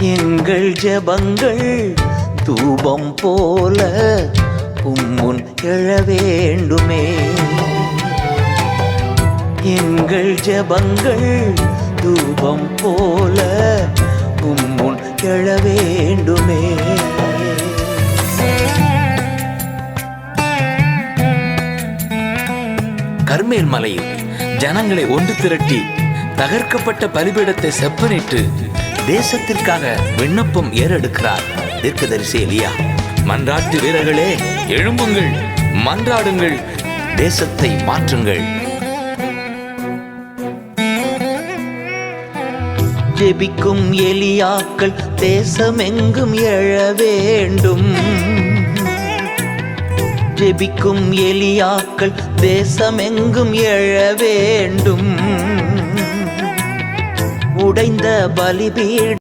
எங்கள் ஜபங்கள் தூபம் போல உம்முன் எழ வேண்டுமே. எங்கள் ஜபங்கள் தூபம் போல உம்முன் எழ வேண்டுமே. கர்மேல் மலையில் ஜனங்களை ஒன்று திரட்டி தகர்க்கப்பட்ட பலிபீடத்தை செப்பனிட்டு தேசத்திற்காக விண்ணப்பம் ஏறெடுக்கிறார். தீர்க்கதரிசி எலியா மன்றாட்டு வீரர்களே எழும்புங்கள் மன்றாடுங்கள் தேசத்தை மாற்றுங்கள். ஜெபிக்கும் எலியாக்கள் தேசமெங்கும் எழ வேண்டும். ஜெபிக்கும் எலியாக்கள் தேசமெங்கும் எழ வேண்டும். பலிபீட